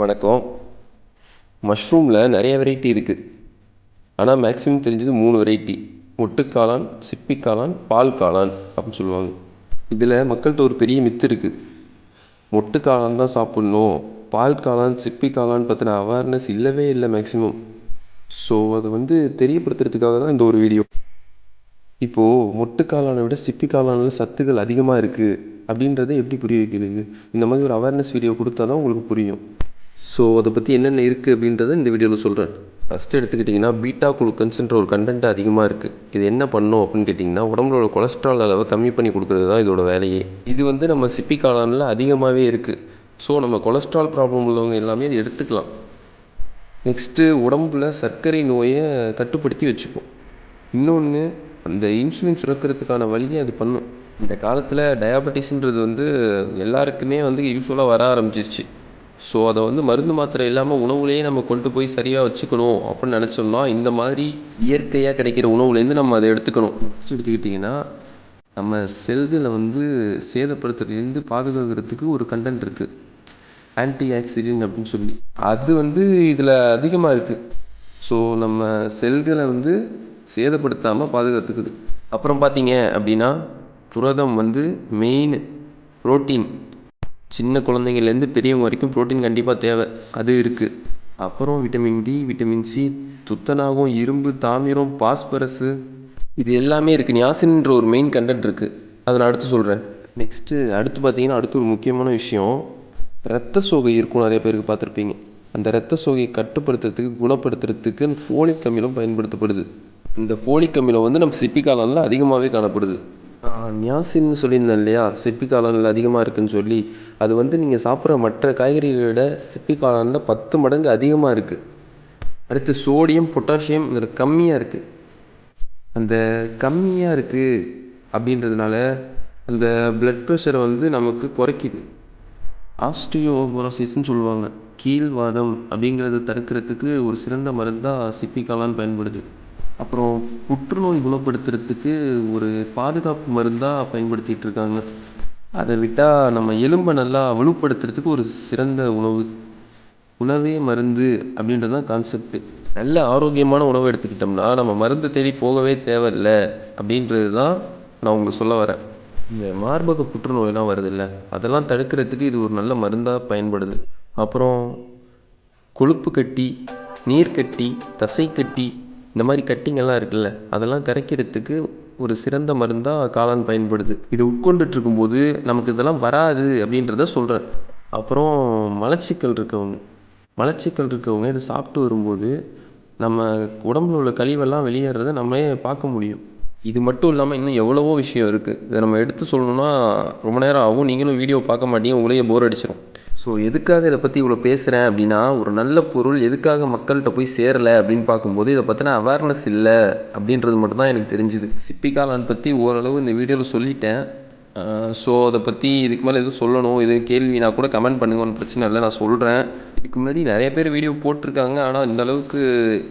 வணக்கம். மஷ்ரூமில் நிறைய வெரைட்டி இருக்குது ஆனால் மேக்ஸிமம் தெரிஞ்சது மூணு வெரைட்டி மொட்டு காளான் சிப்பி காளான் பால் காளான் அப்படின்னு சொல்லுவாங்க. இதில் மக்கள்கிட்ட ஒரு பெரிய மித்து இருக்குது மொட்டு காளான் தான் சாப்பிட்ணும். பால் காளான் சிப்பி காளான் பற்றின அவேர்னஸ் இல்லவே இல்லை மேக்ஸிமம் ஸோ அதை வந்து தெரியப்படுத்துறதுக்காக தான் இந்த ஒரு வீடியோ இப்போது மொட்டு காளானை விட சிப்பி காளானில் சத்துக்கள் அதிகமாக இருக்குது அப்படின்றத எப்படி புரிய வைக்கிறது? இந்த மாதிரி ஒரு அவேர்னஸ் வீடியோ கொடுத்தா தான் உங்களுக்கு புரியும். ஸோ அதை பற்றி என்னென்ன இருக்குது அப்படின்றத இந்த வீடியோவில் சொல்கிறேன் ஃபஸ்ட்டு எடுத்துக்கிட்டிங்கன்னா பீட்டா குளுக்கன்ஸ்ன்ற ஒரு கண்டென்ட் அதிகமாக இருக்குது இது என்ன பண்ணும் அப்படின்னு கேட்டிங்கன்னா உடம்புல கொலஸ்ட்ரால் அளவை கம்மி பண்ணி கொடுக்குறது தான் இதோட வேலையே. இது வந்து நம்ம சிப்பி காளானில் அதிகமாகவே இருக்குது ஸோ நம்ம கொலஸ்ட்ரால் ப்ராப்ளம் உள்ளவங்க எல்லாமே அதை எடுத்துக்கலாம். நெக்ஸ்ட்டு உடம்புல சர்க்கரை நோயை கட்டுப்படுத்தி வச்சுக்கும். இன்னொன்று அந்த இன்சுலின் சுரக்கிறதுக்கான வழியை அது பண்ணும். இந்த காலத்தில் டயாபெட்டிஸ்ன்றது வந்து எல்லாருக்குமே வந்து யூஸ்வலாக வர ஆரம்பிச்சிருச்சு. ஸோ அதை வந்து மருந்து மாத்திரை இல்லாமல் உணவுலேயே நம்ம கொண்டு போய் சரியாக வச்சுக்கணும் அப்படின்னு நினச்சோம்னா இந்த மாதிரி இயற்கையாக கிடைக்கிற உணவுலேருந்து நம்ம அதை எடுத்துக்கணும். ஃபஸ்ட்டு எடுத்துக்கிட்டிங்கன்னா நம்ம செல்களை வந்து சேதப்படுத்துறதுலேருந்து பாதுகாக்கிறதுக்கு ஒரு கண்டென்ட் இருக்குது ஆன்டி ஆக்சிடென்ட் அப்படின்னு சொல்லி. அது வந்து இதில் அதிகமாக இருக்குது ஸோ நம்ம செல்களை வந்து சேதப்படுத்தாமல் பாதுகாத்துக்குது. அப்புறம் பார்த்தீங்க அப்படின்னா புரதம் வந்து மெயின் புரோட்டீன் சின்ன குழந்தைங்கள்லேருந்து பெரியவங்க வரைக்கும் ப்ரோட்டீன் கண்டிப்பாக தேவை. அது இருக்குது அப்புறம் விட்டமின் டி விட்டமின் சி துத்தநாகம் இரும்பு தாமிரம் பாஸ்பரஸு இது எல்லாமே இருக்குது நியாசின்ற ஒரு மெயின் கண்டென்ட் இருக்குது அதை நான் அடுத்து சொல்கிறேன் நெக்ஸ்ட்டு அடுத்து பார்த்தீங்கன்னா அடுத்து ஒரு முக்கியமான விஷயம். ரத்த சோகை இருக்கும். நிறைய பேருக்கு பார்த்துருப்பீங்க. அந்த ரத்த சோகையை கட்டுப்படுத்துறதுக்கு குணப்படுத்துறதுக்கு அந்த ஃபோலிக் அமிலம் பயன்படுத்தப்படுது. இந்த ஃபோலிக் அமிலம் வந்து நம்ம சிப்பி அதிகமாகவே காணப்படுது. நியாசின்னு சொல்லியிருந்தேன் இல்லையா? சிப்பி காளானில் அதிகமாக இருக்குன்னு சொல்லி. அது வந்து நீங்கள் சாப்பிட்ற மற்ற காய்கறிகளை விட சிப்பி காளானில் பத்து மடங்கு அதிகமாக இருக்குது அடுத்து சோடியம் பொட்டாசியம் இதில் கம்மியாக இருக்குது அந்த கம்மியாக இருக்குது அப்படின்றதுனால அந்த பிளட் ப்ரெஷரை வந்து நமக்கு குறைக்குது. ஆஸ்டியோபோரோசிஸ்ன்னு சொல்லுவாங்க. கீழ்வாதம் அப்படிங்கிறத தடுக்கிறதுக்கு ஒரு சிறந்த மருந்தாக சிப்பி காளான் பயன்படுது. அப்புறம் புற்றுநோய் குணப்படுத்துறதுக்கு ஒரு பாதுகாப்பு மருந்தாக பயன்படுத்திகிட்டு இருக்காங்க அதை விட்டால் நம்ம எலும்பை நல்லா வலுப்படுத்துறதுக்கு ஒரு சிறந்த உணவு. உணவே மருந்து அப்படின்றது தான் கான்செப்ட்டு நல்ல ஆரோக்கியமான உணவு எடுத்துக்கிட்டோம்னா நம்ம மருந்து தேடி போகவே தேவையில்ல அப்படின்றது தான் நான் உங்களுக்கு சொல்ல வரேன். இந்த மார்பக புற்றுநோயெல்லாம் வருதுல்ல அதெல்லாம் தடுக்கிறதுக்கு இது ஒரு நல்ல மருந்தாக பயன்படுது. அப்புறம் கொழுப்பு கட்டி நீர்க்கட்டி தசைக்கட்டி இந்த மாதிரி கட்டிங்கெல்லாம் இருக்குல்ல அதெல்லாம் கரைக்கிறதுக்கு ஒரு சிறந்த மருந்தாக காளான் பயன்படுது. இது உட்கொண்டுட்டு இருக்கும்போது நமக்கு இதெல்லாம் வராது அப்படின்றத சொல்கிறேன் அப்புறம் மலச்சிக்கல் இருக்கவங்க மலச்சிக்கல் இருக்கவங்க இதை சாப்பிட்டு வரும்போது நம்ம உடம்புல உள்ள கழிவெல்லாம் வெளியேறத நம்மளே பார்க்க முடியும். இது மட்டும் இல்லாமல் இன்னும் எவ்வளவோ விஷயம் இருக்குது இதை நம்ம எடுத்து சொல்லணுன்னா ரொம்ப நேரம் ஆகும். நீங்களும் வீடியோ பார்க்க மாட்டீங்க உங்களையே போர் அடிச்சிடும் ஸோ எதுக்காக இதை பற்றி இவ்வளோ பேசுகிறேன் அப்படின்னா ஒரு நல்ல பொருள் எதுக்காக மக்கள்கிட்ட போய் சேரலை அப்படின்னு பார்க்கும்போது இதை பற்றின அவேர்னஸ் இல்லை அப்படின்றது மட்டும்தான் எனக்கு தெரிஞ்சுது. சிப்பி காளான் பற்றி ஓரளவு இந்த வீடியோவில் சொல்லிட்டேன். ஸோ அதை பற்றி இதுக்கு மேலே எதுவும் சொல்லணும். இது கேள்வினா கூட கமெண்ட் பண்ணுங்க ஒன்றும் பிரச்சனை இல்லை நான் சொல்கிறேன் இதுக்கு முன்னாடி நிறைய பேர் வீடியோ போட்டிருக்காங்க. ஆனால் இந்த அளவுக்கு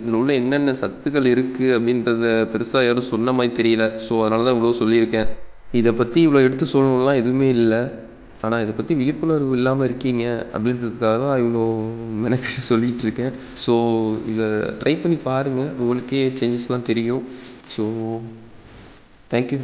இதில் உள்ள என்னென்ன சத்துக்கள் இருக்குது அப்படின்றத பெருசாக யாரும் சொன்ன மாதிரி தெரியல. ஸோ அதனால தான் இவ்வளோ சொல்லியிருக்கேன். இதை பற்றி இவ்வளோ எடுத்து சொல்லணும்லாம் எதுவுமே இல்லை. ஆனால் இதை பற்றி விழிப்புணர்வு இல்லாமல் இருக்கீங்க அப்படின்றதுக்காக தான் இவ்வளோ மெனக்கெட்டு சொல்லிகிட்டு இருக்கேன். ஸோ இதை ட்ரை பண்ணி பாருங்கள் உங்களுக்கே சேஞ்சஸ்லாம் தெரியும். So thank you